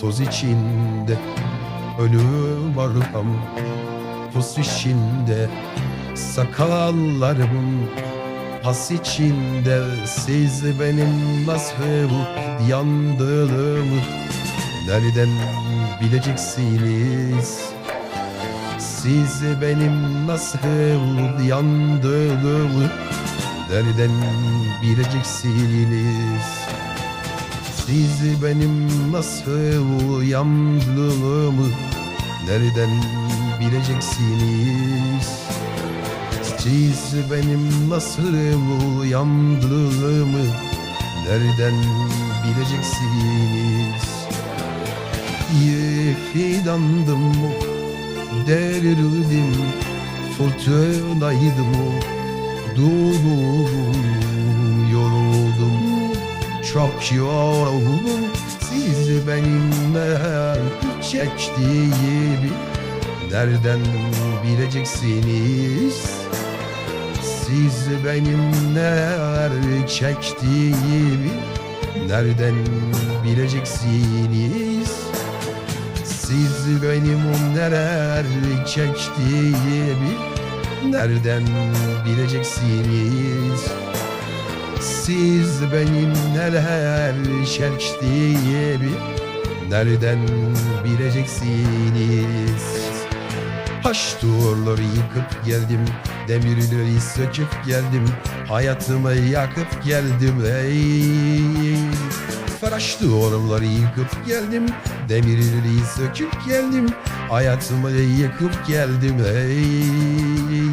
Toz içinde ölüm arkam Pus içinde. Sakallarım Pas içinde siz benim nasıl yandığımı Nereden bileceksiniz? Siz benim nasıl yandığımı Nereden bileceksiniz Siz benim nasıl yandığımı Nereden bileceksiniz? Siz benim nasıl yandığımı Nereden bileceksiniz? Fidandım Derirdim Fırtınaydım Durdum Yoruldum Çok yoruldum. Siz benimle çektiğimi Nereden bileceksiniz? Siz benim neler çektiğimi Nereden bileceksiniz? Siz benim neler çektiğimi Nereden bileceksiniz Siz benim neler çektiğimi Nereden bileceksiniz? Haş duvarları yıkıp geldim Demirleri söküp geldim Hayatımı yakıp geldim ey. Faraş duvarları yıkıp geldim Demirleri söküp geldim Hayatımı yıkıp geldim ey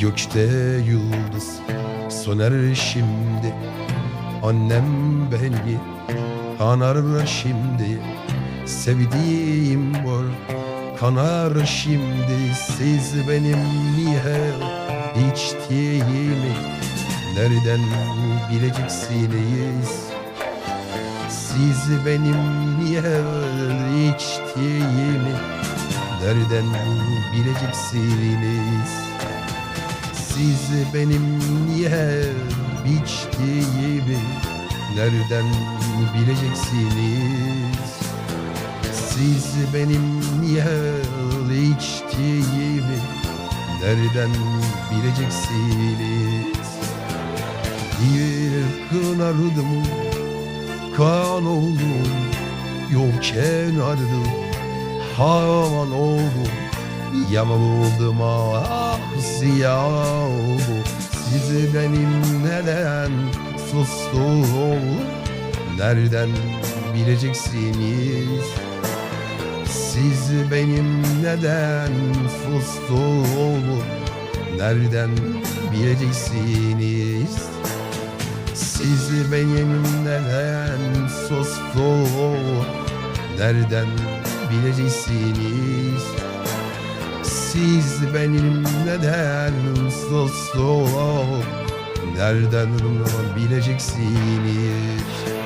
Gökte yıldız söner şimdi. Annem beni kanar şimdi? Sevdiğim var kanar şimdi. Siz benim niye içtiğimi Nereden bileceksiniz? Siz benim niye içtiğimi Nereden bileceksiniz siz benim niye biçtiğimi nereden bileceksiniz? Siz benim niye içtiğimi nereden bileceksiniz? Bir kınardım, kan oldum, yol kenardı, havan oldum. Yamalıdım ah siyah oldu Sizi benim neden sustum? Nereden bileceksiniz? Siz benim neden sustum? Nereden bileceksiniz? Siz benim neden sustum? Nereden bileceksiniz siz benim neden sustum Nereden bileceksiniz